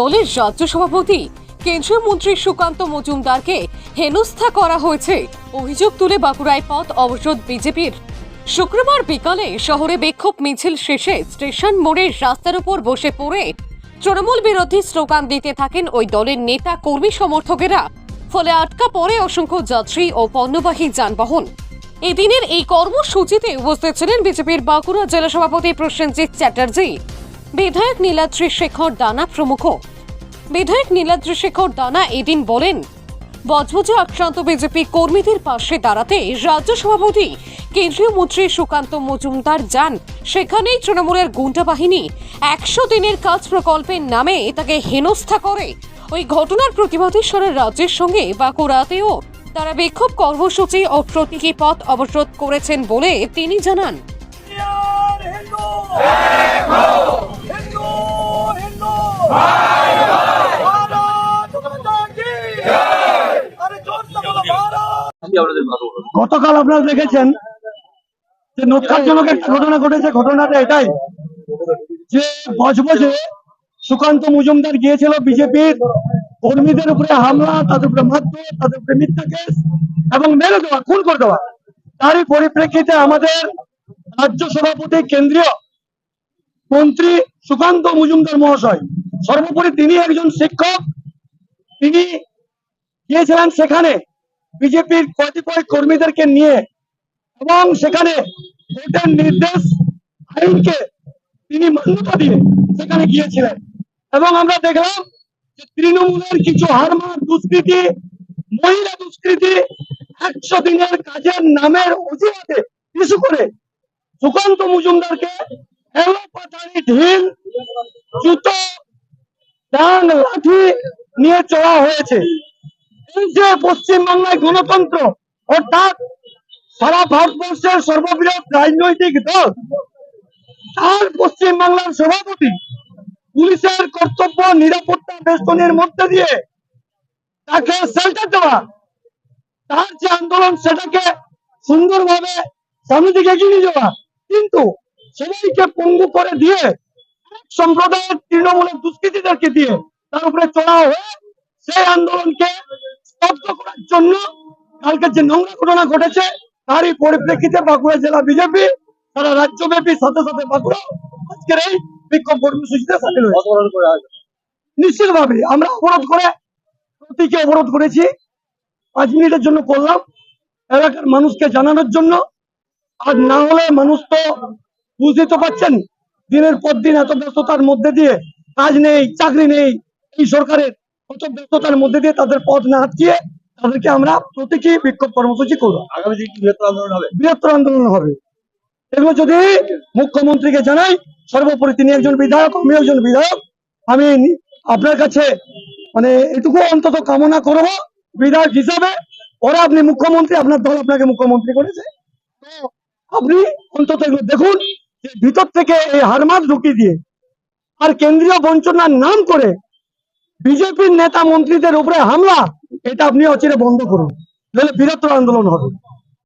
দলের রাজ্য সভাপতি, কেন্দ্রীয় মন্ত্রী সুকান্ত মজুমদারকে হেনস্থা করা হয়েছে। অভিযোগ তুলে বাঁকুড়ায় পথ অবরোধ বিজেপির। শুক্রবার বিকালে শহরে বিক্ষোভ মিছিল শেষে স্টেশন মোড়ের রাস্তার উপর বসে পড়ে তৃণমূল বিরোধী স্লোগান দিতে থাকেন ওই দলের নেতা, কর্মী সমর্থকেরা। ফলে আটকা পড়ে অসংখ্য যাত্রী ও পণ্যবাহী যানবাহন। এদিনের এই কর্মসূচিতে উপস্থিত ছিলেন বিজেপির বাঁকুড়া জেলা সভাপতি প্রসেনজিৎ চ্যাটার্জি। বিধায়ক নীলাদ্রি শেখর দানা প্রমুখ। বিধায়ক নীলাদ্রি শেখর দানা এদিন বলেন, বজবজে আক্রান্ত বিজেপি কর্মীদের পাশে দাঁড়াতে রাজ্য সভাপতি কেন্দ্রীয় মন্ত্রী সুকান্ত মজুমদার যান। সেখানেই তৃণমূলের গুন্ডা বাহিনী একশো দিনের কাজ প্রকল্পের নামে তাকে হেনস্থা করে। ওই ঘটনার প্রতিবাদে সারা রাজ্যের সঙ্গে বাঁকুড়াতেও তারা বিক্ষোভ কর্মসূচি ও প্রতীকী পথ অবরোধ করেছেন বলে তিনি জানান। গতকাল আপনারা দেখেছেন যে নৎকারজনক একটা ঘটনা ঘটেছে। ঘটনাটা এটাই যে বজবজে সুকান্ত মজুমদার গিয়েছিল বিজেপির কর্মীদের উপরে হামলা, তাদের উপরে মারধর, তাদের উপরে মিথ্যা কেস এবং মেরে দেওয়া, খুন করে দেওয়া। তারই পরিপ্রেক্ষিতে আমাদের রাজ্য সভাপতি, কেন্দ্রীয় মন্ত্রী সুকান্ত মজুমদার মহাশয় সর্বোপরি তিনি একজন শিক্ষক। তিনি গিয়েছিলেন সেখানে বিজেপির কতিপয় কর্মীদেরকে নিয়ে এবং সেখানে ভোটের নির্দেশ, আইনকে তিনি মান্যতা দিয়ে সেখানে গিয়েছিলেন। এবং আমরা দেখলাম যে তৃণমূলের কিছু হারমার দুষ্কৃতি, মহিলা দুষ্কৃতি একশো দিনের কাজের নামের অজুহাতে ইস্যু করে সুকান্ত মজুমদারকে এলো ঢিল, জুতো ডাং লাঠি নিয়ে চলা হয়েছে। যে পশ্চিমবাংলায় গণতন্ত্র, অর্থাৎ সারা ভারতবর্ষের সর্ববৃহৎ রাজনৈতিক দল, তার পশ্চিমবাংলার সভাপতি, পুলিশের কর্তব্য নিরাপত্তা বেষ্টনের মধ্যে দিয়ে তাকে শেল্টার দেওয়া। তার যে আন্দোলন, সেটাকে সুন্দরভাবে সামনে দিকে এগিয়ে যাওয়া। কিন্তু সবাইকে পঙ্গু করে দিয়ে সম্প্রদায়ের তৃণমূলের দুষ্কৃতীদেরকে দিয়ে তার উপরে চড়া হয়ে সেই আন্দোলনকে স্তব্ধ করার জন্য কালকে যে নোংরা ঘটনা ঘটেছে তারই পরিপ্রেক্ষিতে বাঁকুড়া জেলা বিজেপি সারা রাজ্যব্যাপী সাথে সাথে বাঁকুড়া আজকের এই বিক্ষোভ কর্মসূচিতে সামিল হয়েছে। নিশ্চিতভাবে আমরা অবরোধ করে প্রতীকে অবরোধ করেছি। পাঁচ মিনিটের জন্য করলাম। এলাকার মানুষকে জানানোর জন্য। আর না হলে মানুষ তো বুঝতে তো পারছেন দিনের পর দিন এত ব্যস্ততার মধ্যে দিয়ে কাজ নেই চাকরি নেই এই সরকারের কত ব্যস্ততার মধ্যে দিয়ে তাদের পথ না আটকিয়ে তাদেরকে আমরা প্রতীকী বিক্ষোভ কর্মসূচি করব। বৃহত্তর আন্দোলন হবে? এগুলো যদি মুখ্যমন্ত্রীকে জানাই সর্বোপরি তিনি একজন বিধায়ক আমি একজন বিধায়ক আমি আপনার কাছে মানে এটুকু অন্তত কামনা করব বিধায়ক হিসাবে ওরা আপনি মুখ্যমন্ত্রী আপনার দল আপনাকে মুখ্যমন্ত্রী করেছে। আপনি অন্তত এগুলো দেখুন ভিতর থেকে এই হারমাস ঢুকিয়ে দিয়ে আর কেন্দ্রীয় বঞ্চনার নাম করে বিজেপির নেতা মন্ত্রীদের উপরে হামলা, এটা আপনি অচিরে বন্ধ করুন। নাহলে আন্দোলন হবে।